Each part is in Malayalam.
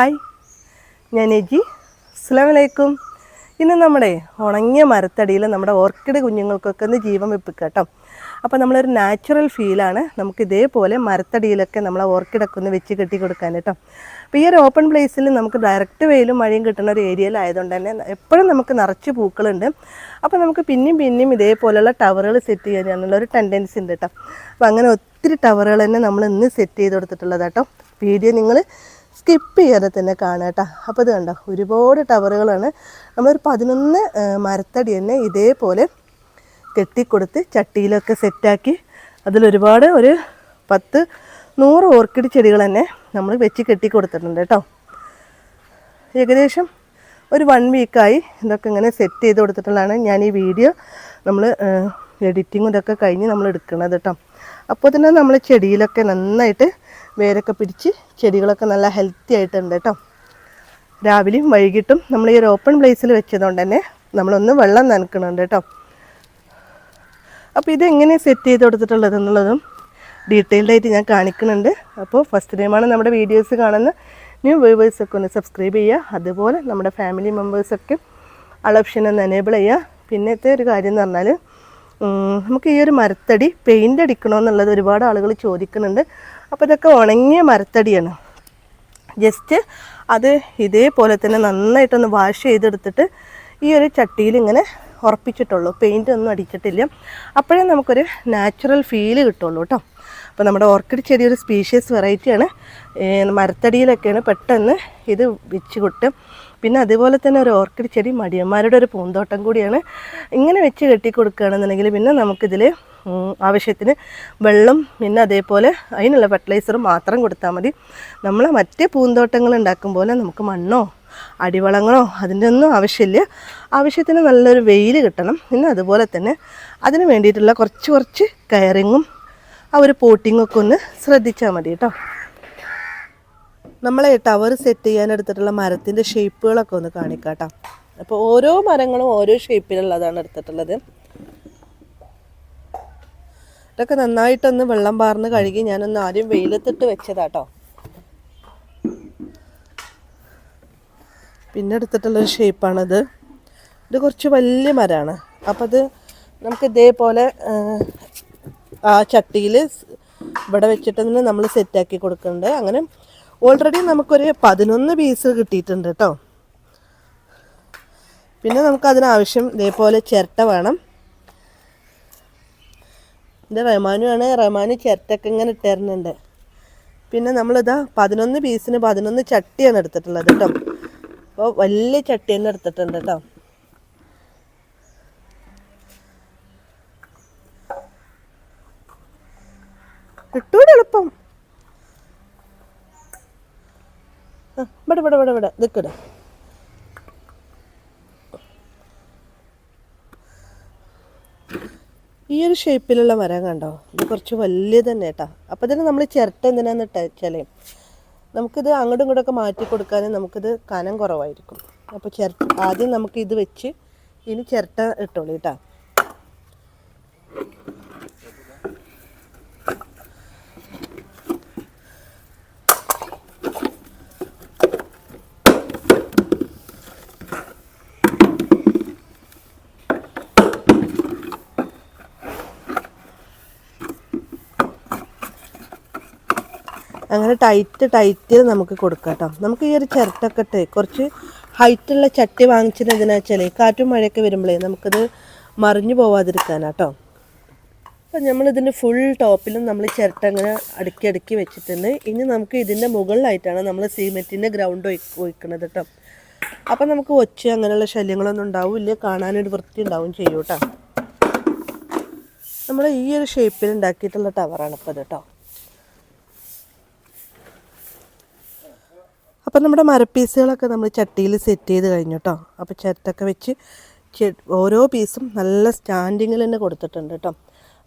ഹായ് ഞാൻ എജി. അസ്സാം വലൈക്കും ഇന്ന് നമ്മുടെ ഉണങ്ങിയ മരത്തടിയിൽ നമ്മുടെ ഓർക്കിഡ് കുഞ്ഞുങ്ങൾക്കൊക്കെ ഒന്ന് ജീവൻ വെപ്പിക്കുക കേട്ടോ. അപ്പോൾ നമ്മളൊരു നാച്ചുറൽ ഫീലാണ് നമുക്ക് ഇതേപോലെ മരത്തടിയിലൊക്കെ നമ്മളെ ഓർക്കിഡൊക്കെ ഒന്ന് വെച്ച് കെട്ടി കൊടുക്കാൻ കേട്ടോ. അപ്പോൾ ഈ ഒരു ഓപ്പൺ പ്ലേസിൽ നമുക്ക് ഡയറക്റ്റ് വെയിലും മഴയും കിട്ടുന്ന ഒരു ഏരിയയിലായതുകൊണ്ട് തന്നെ എപ്പോഴും നമുക്ക് നിറച്ച് പൂക്കളുണ്ട്. അപ്പോൾ നമുക്ക് പിന്നെയും പിന്നെയും ഇതേപോലെയുള്ള ടവറുകൾ സെറ്റ് ചെയ്യാനുള്ള ഒരു ടെൻഡൻസി ഉണ്ട് കേട്ടോ. അപ്പോൾ അങ്ങനെ ഒത്തിരി ടവറുകൾ തന്നെ നമ്മൾ ഇന്ന് സെറ്റ് ചെയ്ത് കൊടുത്തിട്ടുള്ളത് കേട്ടോ. വീഡിയോ നിങ്ങൾ സ്കിപ്പ് ചെയ്യാതെ തന്നെ കാണാം കേട്ടോ. അപ്പോൾ ഇത് കണ്ടോ ഒരുപാട് ടവറുകളാണ്. നമ്മളൊരു പതിനൊന്ന് മരത്തടി തന്നെ ഇതേപോലെ കെട്ടിക്കൊടുത്ത് ചട്ടിയിലൊക്കെ സെറ്റാക്കി അതിലൊരുപാട് ഒരു പത്ത് നൂറ് ഓർക്കിഡ് ചെടികൾ തന്നെ നമ്മൾ വെച്ച് കെട്ടിക്കൊടുത്തിട്ടുണ്ട് കേട്ടോ. ഏകദേശം ഒരു വൺ വീക്കായി ഇതൊക്കെ ഇങ്ങനെ സെറ്റ് ചെയ്ത് കൊടുത്തിട്ടുള്ളതാണ്. ഞാൻ ഈ വീഡിയോ നമ്മൾ എഡിറ്റിങ്ങും ഇതൊക്കെ കഴിഞ്ഞ് നമ്മൾ എടുക്കണത് കേട്ടോ അപ്പോൾ തന്നെ നമ്മൾ ചെടിയിലൊക്കെ നന്നായിട്ട് വേരൊക്കെ പിടിച്ച് ചെടികളൊക്കെ നല്ല ഹെൽത്തി ആയിട്ടുണ്ട് കേട്ടോ രാവിലെയും വൈകിട്ടും നമ്മൾ ഈ ഒരു ഓപ്പൺ പ്ലേസിൽ വെച്ചതുകൊണ്ട് തന്നെ നമ്മളൊന്ന് വെള്ളം നനക്കണുണ്ട് കേട്ടോ അപ്പോൾ ഇതെങ്ങനെ സെറ്റ് ചെയ്ത് കൊടുത്തിട്ടുള്ളത് എന്നുള്ളതും ഡീറ്റെയിൽഡായിട്ട് ഞാൻ കാണിക്കുന്നുണ്ട്. അപ്പോൾ ഫസ്റ്റ് ടൈമാണ് നമ്മുടെ വീഡിയോസ് കാണുന്ന ന്യൂ വ്യൂവേഴ്സൊക്കെ ഒന്ന് സബ്സ്ക്രൈബ് ചെയ്യുക. അതുപോലെ നമ്മുടെ ഫാമിലി മെമ്പേഴ്സൊക്കെ അളപ്ഷൻ ഒന്ന് എനേബിൾ ചെയ്യുക. പിന്നത്തെ ഒരു കാര്യം എന്ന് പറഞ്ഞാൽ നമുക്ക് ഈ ഒരു മരത്തടി പെയിന്റ് അടിക്കണമെന്നുള്ളത് ഒരുപാട് ആളുകൾ ചോദിക്കുന്നുണ്ട്. അപ്പോൾ ഇതൊക്കെ ഉണങ്ങിയ മരത്തടിയാണ്. ജസ്റ്റ് അത് ഇതേപോലെ തന്നെ നന്നായിട്ടൊന്ന് വാഷ് ചെയ്തെടുത്തിട്ട് ഈ ഒരു ചട്ടിയിൽ ഇങ്ങനെ ഉറപ്പിച്ചിട്ടുള്ളൂ. പെയിന്റ് ഒന്നും അടിച്ചിട്ടില്ല. അപ്പോഴേ നമുക്കൊരു നാച്ചുറൽ ഫീൽ കിട്ടുള്ളൂ കേട്ടോ. അപ്പോൾ നമ്മുടെ ഓർക്കിഡ് ചെടി ഒരു സ്പീഷ്യസ് വെറൈറ്റിയാണ് മരത്തടിയിലൊക്കെയാണ് പെട്ടെന്ന് ഇത് വെച്ച് കിട്ടും പിന്നെ അതുപോലെ തന്നെ ഒരു ഓർക്കിഡ് ചെടി മടിയന്മാരുടെ ഒരു പൂന്തോട്ടം കൂടിയാണ്. ഇങ്ങനെ വെച്ച് കെട്ടി കൊടുക്കുകയാണെന്നുണ്ടെങ്കിൽ പിന്നെ നമുക്കിതിൽ ആവശ്യത്തിന് വെള്ളം പിന്നെ അതേപോലെ അതിനുള്ള ഫെർട്ടിലൈസർ മാത്രം കൊടുത്താൽ മതി. നമ്മൾ മറ്റ് പൂന്തോട്ടങ്ങൾ ഉണ്ടാക്കും പോലെ നമുക്ക് മണ്ണോ അടിവളങ്ങളോ അതിന്റെ ഒന്നും ആവശ്യമില്ല. ആവശ്യത്തിന് നല്ലൊരു വെയിൽ കിട്ടണം. പിന്നെ അതുപോലെ തന്നെ അതിന് വേണ്ടിയിട്ടുള്ള കുറച്ച് കുറച്ച് കയറിങ്ങും ആ ഒരു പോട്ടിങ്ങൊക്കെ ഒന്ന് ശ്രദ്ധിച്ചാൽ മതി കേട്ടോ. നമ്മളെ ടവർ സെറ്റ് ചെയ്യാൻ എടുത്തിട്ടുള്ള മരത്തിന്റെ ഷേപ്പുകളൊക്കെ ഒന്ന് കാണിക്കാട്ടോ. അപ്പോൾ ഓരോ മരങ്ങളും ഓരോ ഷേപ്പിലുള്ളതാണ് എടുത്തിട്ടുള്ളത്. ഇതൊക്കെ നന്നായിട്ടൊന്ന് വെള്ളം പാർന്ന് കഴുകി ഞാനൊന്ന് ആദ്യം വെയിലത്തിട്ട് വെച്ചതാട്ടോ. പിന്നെ എടുത്തിട്ടുള്ളൊരു ഷേപ്പാണത് ഇത് കുറച്ച് വലിയ മരമാണ്. അപ്പം അത് നമുക്ക് ഇതേപോലെ ആ, ചട്ടിയിൽ ഇവിടെ വെച്ചിട്ട് നമ്മൾ സെറ്റാക്കി കൊടുക്കുന്നുണ്ട് അങ്ങനെ ഓൾറെഡി നമുക്കൊരു പതിനൊന്ന് പീസ് കിട്ടിയിട്ടുണ്ട് കേട്ടോ പിന്നെ നമുക്കതിനാവശ്യം ഇതേപോലെ ചിരട്ട വേണം. ഇത് റഹ്മാനുമാണ് റഹ്മാന് ചിരട്ടൊക്കെ ഇങ്ങനെ ഇട്ടേരുന്നുണ്ട്. പിന്നെ നമ്മളിതാ പതിനൊന്ന് പീസിന് പതിനൊന്ന് ചട്ടിയാണ് എടുത്തിട്ടുള്ളത് കേട്ടോ അപ്പോൾ വലിയ ചട്ടി തന്നെ എടുത്തിട്ടുണ്ട് കേട്ടോ കിട്ടൂടെ എളുപ്പം ആ, ഇവിടെ ഇവിടെ ഇവിടെ ഇവിടെ. നിൽക്കട ഈ ഒരു ഷേപ്പിലുള്ള മരം കണ്ടോ? ഇത് കുറച്ച് വലിയ തന്നെ കേട്ടോ. അപ്പോൾ ഇതിന് നമ്മൾ ചിരട്ട എന്തിനാന്ന് വെച്ചാലേ നമുക്കിത് അങ്ങോട്ടും ഇങ്ങോട്ടൊക്കെ മാറ്റി കൊടുക്കാൻ നമുക്കിത് കനം കുറവായിരിക്കും. അപ്പോൾ ചിരട്ട ആദ്യം നമുക്ക് ഇത് വെച്ച് ഇനി ചിരട്ട ഇട്ടോളൂ കേട്ടോ. അങ്ങനെ ടൈറ്റ് ടൈറ്റ് നമുക്ക് കൊടുക്കാം കേട്ടോ നമുക്ക് ഈ ഒരു ചിരട്ടൊക്കെ കുറച്ച് ഹൈറ്റുള്ള ചട്ടി വാങ്ങിച്ചിട്ട് എന്തിനാ വെച്ചാൽ കാറ്റും മഴയൊക്കെ വരുമ്പോഴേ നമുക്കത് മറിഞ്ഞു പോവാതിരിക്കാനാട്ടോ അപ്പം നമ്മളിതിന്റെ ഫുൾ ടോപ്പിലും നമ്മൾ ചിരട്ട അങ്ങനെ അടുക്കി അടുക്കി വെച്ചിട്ടുണ്ട്. ഇനി നമുക്ക് ഇതിന്റെ മുകളിലായിട്ടാണ് നമ്മൾ സിമെന്റിന്റെ ഗ്രൗണ്ട് ഒഴിക്കുന്നത് കേട്ടോ അപ്പം നമുക്ക് ഒച്ച അങ്ങനെയുള്ള ശല്യങ്ങളൊന്നും ഉണ്ടാവില്ല. കാണാനൊരു വൃത്തി ഉണ്ടാവും ചെയ്യും നമ്മൾ ഈ ഒരു ഷേപ്പിൽ ഉണ്ടാക്കിയിട്ടുള്ള ടവറാണ് ഇപ്പോൾ ഇത് കേട്ടോ അപ്പം നമ്മുടെ മരപ്പീസുകളൊക്കെ നമ്മൾ ചട്ടിയിൽ സെറ്റ് ചെയ്ത് കഴിഞ്ഞു കേട്ടോ അപ്പോൾ ചിരട്ടൊക്കെ വെച്ച് ഓരോ പീസും നല്ല സ്റ്റാൻഡിങ്ങിൽ തന്നെ കൊടുത്തിട്ടുണ്ട് കേട്ടോ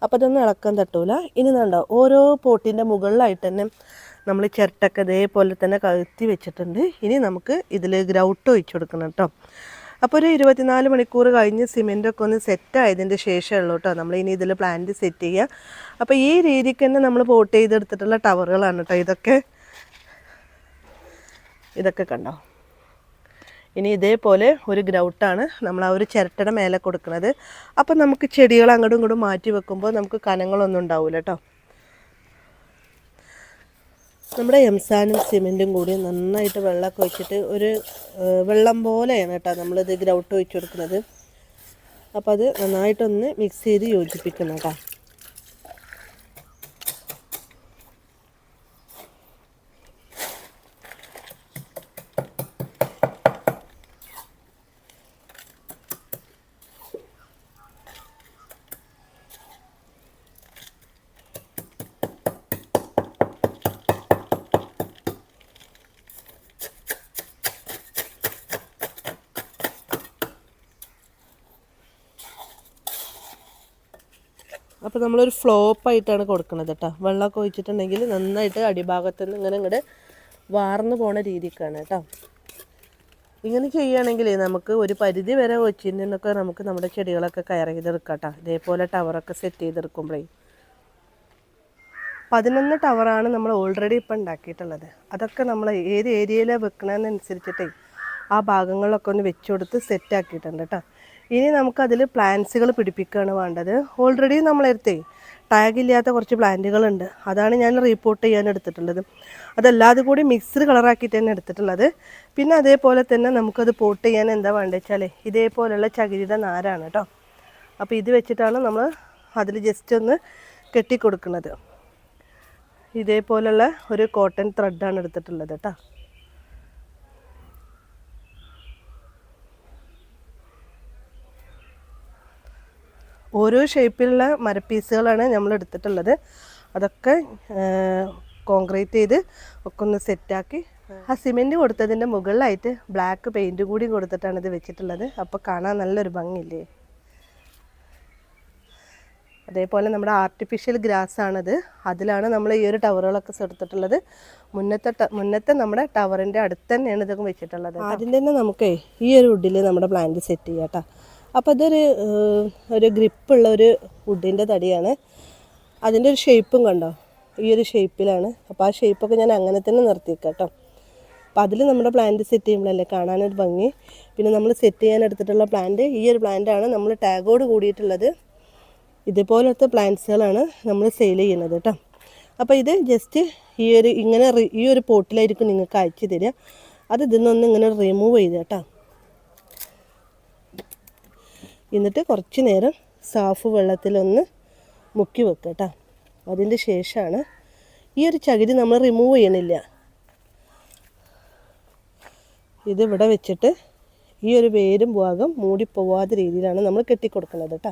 അപ്പോൾ അതൊന്നും ഇളക്കം തട്ടൂല. ഇനി കണ്ടോ ഓരോ പോട്ടിന്റെ മുകളിലായിട്ട് തന്നെ നമ്മൾ ചിരട്ടൊക്കെ ഇതേപോലെ തന്നെ കഴുത്തി വെച്ചിട്ടുണ്ട്. ഇനി നമുക്ക് ഇതിൽ ഗ്രൗട്ട് ഒഴിച്ചു കൊടുക്കണം കേട്ടോ അപ്പോൾ ഒരു ഇരുപത്തിനാല് മണിക്കൂർ കഴിഞ്ഞ് സിമെന്റൊക്കെ ഒന്ന് സെറ്റ് ആയതിന്റെ ശേഷമുള്ളൂ കേട്ടോ നമ്മൾ ഇനി ഇതിൽ പ്ലാന്റ് സെറ്റ് ചെയ്യുക അപ്പോൾ ഈ രീതിക്ക് തന്നെ നമ്മൾ പോട്ട് ചെയ്തെടുത്തിട്ടുള്ള ടവറുകളാണ് കേട്ടോ ഇതൊക്കെ. ഇതൊക്കെ കണ്ടോ? ഇനി ഇതേപോലെ ഒരു ഗ്രൗട്ടാണ് നമ്മൾ ആ ഒരു ചിരട്ടയുടെ മേലെ കൊടുക്കുന്നത്. അപ്പം നമുക്ക് ചെടികൾ അങ്ങോട്ടും ഇങ്ങോട്ടും മാറ്റി വെക്കുമ്പോൾ നമുക്ക് കനങ്ങളൊന്നും ഉണ്ടാവില്ല കേട്ടോ നമ്മുടെ എംസാനും സിമെന്റും കൂടി നന്നായിട്ട് വെള്ളമൊക്കെ ഒഴിച്ചിട്ട് ഒരു വെള്ളം പോലെയാണ് കേട്ടോ നമ്മളിത് ഗ്രൗട്ട് ഒഴിച്ച് കൊടുക്കുന്നത്. അപ്പോൾ അത് നന്നായിട്ടൊന്ന് മിക്സ് ചെയ്ത് യോജിപ്പിക്കണം കേട്ടോ നമ്മളൊരു ഫ്ലോപ്പായിട്ടാണ് കൊടുക്കുന്നത് കേട്ടോ വെള്ളമൊക്കെ ഒഴിച്ചിട്ടുണ്ടെങ്കിൽ നന്നായിട്ട് അടിഭാഗത്ത് നിന്ന് ഇങ്ങനെ ഇങ്ങോട്ട് വാർന്നു പോണ രീതിക്കാണ് കേട്ടോ ഇങ്ങനെ ചെയ്യുകയാണെങ്കിൽ നമുക്ക് ഒരു പരിധി വരെ ഒച്ചിൽ നിന്നൊക്കെ നമുക്ക് നമ്മുടെ ചെടികളൊക്കെ കയറി ചെയ്തെടുക്കാം കേട്ടോ ഇതേപോലെ ടവറൊക്കെ സെറ്റ് ചെയ്തെടുക്കുമ്പോഴേ പതിനൊന്ന് ടവറാണ് നമ്മൾ ഓൾറെഡി ഇപ്പം ഉണ്ടാക്കിയിട്ടുള്ളത്. അതൊക്കെ നമ്മൾ ഏത് ഏരിയയിലാണ് വെക്കണമെന്നനുസരിച്ചിട്ടേ ആ ഭാഗങ്ങളിലൊക്കെ ഒന്ന് വെച്ചുകൊടുത്ത് സെറ്റ് ആക്കിയിട്ടുണ്ട് കേട്ടോ ഇനി നമുക്കതിൽ പ്ലാന്റ്സുകൾ പിടിപ്പിക്കുകയാണ് വേണ്ടത്. ഓൾറെഡി നമ്മളെടുത്തേ ടാഗ് ഇല്ലാത്ത കുറച്ച് പ്ലാന്റുകളുണ്ട്. അതാണ് ഞാൻ റീപ്പോർട്ട് ചെയ്യാൻ എടുത്തിട്ടുള്ളത്. അതല്ലാതെ കൂടി മിക്സ്ഡ് കളറാക്കിയിട്ട് തന്നെ എടുത്തിട്ടുള്ളത്. പിന്നെ അതേപോലെ തന്നെ നമുക്കത് പോട്ട് ചെയ്യാൻ എന്താ വേണ്ടത് വെച്ചാൽ ഇതേപോലെയുള്ള ചകിരിയുടെ നാരാണ് കേട്ടോ അപ്പോൾ ഇത് വെച്ചിട്ടാണ് നമ്മൾ അതിൽ ജസ്റ്റ് ഒന്ന് കെട്ടിക്കൊടുക്കുന്നത്. ഇതേപോലെയുള്ള ഒരു കോട്ടൺ ത്രെഡാണ് എടുത്തിട്ടുള്ളത് കേട്ടോ ഓരോ ഷേപ്പിലുള്ള മരപ്പീസുകളാണ് നമ്മൾ എടുത്തിട്ടുള്ളത് അതൊക്കെ കോൺക്രീറ്റ് ചെയ്ത് ഒക്കെ ഒന്ന് സെറ്റാക്കി ആ സിമെന്റ് കൊടുത്തതിന്റെ മുകളിലായിട്ട് ബ്ലാക്ക് പെയിന്റ് കൂടി കൊടുത്തിട്ടാണ് ഇത് വെച്ചിട്ടുള്ളത്. അപ്പോൾ കാണാൻ നല്ലൊരു ഭംഗിയില്ലേ? അതേപോലെ നമ്മുടെ ആർട്ടിഫിഷ്യൽ ഗ്രാസ് ആണത്. അതിലാണ് നമ്മൾ ഈ ഒരു ടവറുകളൊക്കെ എടുത്തിട്ടുള്ളത് മുന്നത്തെ മുന്നത്തെ നമ്മുടെ ടവറിന്റെ അടുത്ത് തന്നെയാണ് ഇതൊക്കെ വെച്ചിട്ടുള്ളത് ആദ്യം തന്നെ നമുക്കേ ഈ ഒരു വുഡിൽ നമ്മുടെ പ്ലാന്റ് സെറ്റ് ചെയ്യാം കേട്ടോ. അപ്പോൾ അതൊരു ഒരു ഗ്രിപ്പുള്ള ഒരു വുഡിന്റെ തടിയാണ്. അതിന്റെ ഒരു ഷേപ്പും കണ്ടോ? ഈ ഒരു ഷേപ്പിലാണ്. അപ്പോൾ ആ ഷേപ്പൊക്കെ ഞാൻ അങ്ങനെ തന്നെ നിർത്തിയേക്കാം കേട്ടോ അപ്പോൾ അതിൽ നമ്മുടെ പ്ലാന്റ് സെറ്റ് ചെയ്യുമ്പോഴല്ലേ കാണാനൊരു ഭംഗി. പിന്നെ നമ്മൾ സെറ്റ് ചെയ്യാൻ എടുത്തിട്ടുള്ള പ്ലാന്റ് ഈ ഒരു പ്ലാന്റാണ് നമ്മൾ ടാഗോട് കൂടിയിട്ടുള്ളത്. ഇതുപോലത്തെ പ്ലാന്റ്സുകളാണ് നമ്മൾ സെയിൽ ചെയ്യുന്നത് കേട്ടോ അപ്പോൾ ഇത് ജസ്റ്റ് ഈ ഒരു ഇങ്ങനെ ഈ ഒരു പോട്ടിലായിരിക്കും നിങ്ങൾക്ക് അയച്ചു തരിക. അത് ഇതിൽ നിന്നൊന്ന് ഇങ്ങനെ റിമൂവ് ചെയ്ത് കേട്ടോ എന്നിട്ട് കുറച്ച് നേരം സാഫ് വെള്ളത്തിലൊന്ന് മുക്കി വെക്കുക കേട്ടോ അതിന്റെ ശേഷമാണ് ഈ ഒരു ചകിരി നമ്മൾ റിമൂവ് ചെയ്യണില്ല. ഇതിവിടെ വെച്ചിട്ട് ഈ ഒരു വേരും ഭാഗം മൂടിപ്പോവാത്ത രീതിയിലാണ് നമ്മൾ കെട്ടിക്കൊടുക്കുന്നത് കേട്ടോ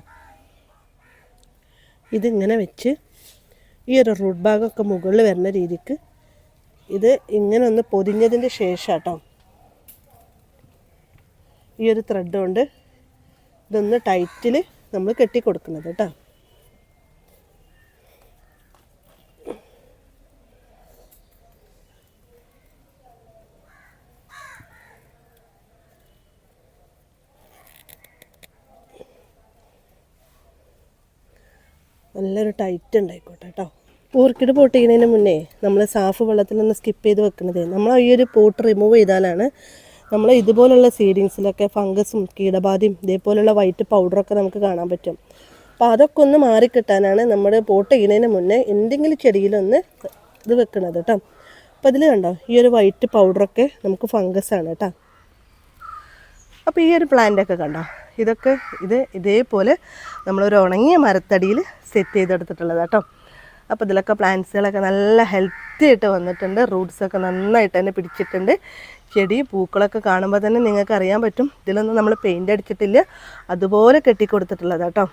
ഇതിങ്ങനെ വെച്ച് ഈ ഒരു റൂട്ട് ഭാഗമൊക്കെ മുകളിൽ വരുന്ന രീതിക്ക് ഇത് ഇങ്ങനെ ഒന്ന് പൊതിഞ്ഞതിന്റെ ശേഷം കേട്ടോ ഈ ഒരു ത്രെഡ് കൊണ്ട് ഇതൊന്ന് ടൈറ്റിൽ നമ്മൾ കെട്ടി കെട്ടിക്കൊടുക്കുന്നത് കേട്ടോ നല്ലൊരു ടൈറ്റ് ഉണ്ടായിക്കോട്ടെ കേട്ടോ ഓർക്കിഡ് പോട്ട് ചെയ്യുന്നതിന് മുന്നേ നമ്മൾ സാഫ് വെള്ളത്തിലൊന്ന് സ്കിപ്പ് ചെയ്ത് വെക്കുന്നത് നമ്മൾ ഈ ഒരു പോട്ട് റിമൂവ് ചെയ്താലാണ് നമ്മൾ ഇതുപോലുള്ള സീഡിങ്സിലൊക്കെ ഫംഗസും കീടബാധയും ഇതേപോലുള്ള വൈറ്റ് പൗഡറൊക്കെ നമുക്ക് കാണാൻ പറ്റും. അപ്പോൾ അതൊക്കെ ഒന്ന് മാറിക്കിട്ടാനാണ് നമ്മൾ പോട്ട് ചെയ്യുന്നതിന് മുന്നേ എന്തെങ്കിലും ചെടിയിലൊന്ന് ഇത് വെക്കണത് കേട്ടോ അപ്പോൾ ഇതിൽ കണ്ടോ ഈ ഒരു വൈറ്റ് പൗഡറൊക്കെ നമുക്ക് ഫംഗസാണ് കേട്ടോ അപ്പോൾ ഈ ഒരു പ്ലാന്റൊക്കെ കണ്ടോ ഇതൊക്കെ ഇത് ഇതേപോലെ നമ്മളൊരു ഉണങ്ങിയ മരത്തടിയിൽ സെറ്റ് ചെയ്തെടുത്തിട്ടുള്ളത് കേട്ടോ അപ്പോൾ ഇതിലൊക്കെ പ്ലാന്റ്സുകളൊക്കെ നല്ല ഹെൽത്തി ആയിട്ട് വന്നിട്ടുണ്ട് റൂട്ട്സൊക്കെ നന്നായിട്ട് തന്നെ പിടിച്ചിട്ടുണ്ട്. ചെടി പൂക്കളൊക്കെ കാണുമ്പോൾ തന്നെ നിങ്ങൾക്ക് അറിയാൻ പറ്റും. ഇതിലൊന്നും നമ്മൾ പെയിന്റ് അടിച്ചിട്ടില്ല. അതുപോലെ കെട്ടിക്കൊടുത്തിട്ടുള്ളത് കേട്ടോ.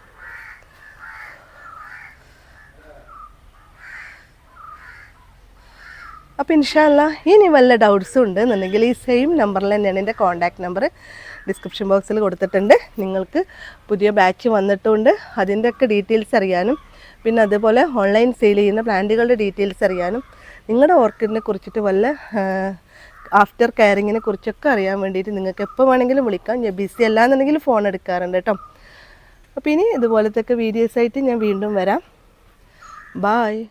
അപ്പോൾ ഇൻഷാല്ല ഇനി വല്ല ഡൗട്ട്സും ഉണ്ട് എന്നുണ്ടെങ്കിൽ ഈ സെയിം നമ്പറിൽ തന്നെയാണ് എന്റെ കോൺടാക്ട് നമ്പർ ഡിസ്ക്രിപ്ഷൻ ബോക്സിൽ കൊടുത്തിട്ടുണ്ട്. നിങ്ങൾക്ക് പുതിയ ബാച്ച് വന്നിട്ടുണ്ട്. അതിന്റെയൊക്കെ ഡീറ്റെയിൽസ് അറിയാനും പിന്നെ അതുപോലെ ഓൺലൈൻ സെയിൽ ചെയ്യുന്ന പ്ലാന്റുകളുടെ ഡീറ്റെയിൽസ് അറിയാനും നിങ്ങളുടെ ഓർക്കിഡിനെ കുറിച്ചിട്ട് വല്ല ആഫ്റ്റർ കെയറിങ്ങിനെ കുറിച്ചൊക്കെ അറിയാൻ വേണ്ടിയിട്ട് നിങ്ങൾക്ക് എപ്പോൾ വേണമെങ്കിലും വിളിക്കാം. ഞാൻ ബിസി അല്ല അല്ലാന്നുണ്ടെങ്കിൽ ഫോൺ എടുക്കാറുണ്ട് കേട്ടോ. അപ്പോൾ ഇനി ഇതുപോലത്തെ വീഡിയോസ് ആയിട്ട് ഞാൻ വീണ്ടും വരാം. ബായ്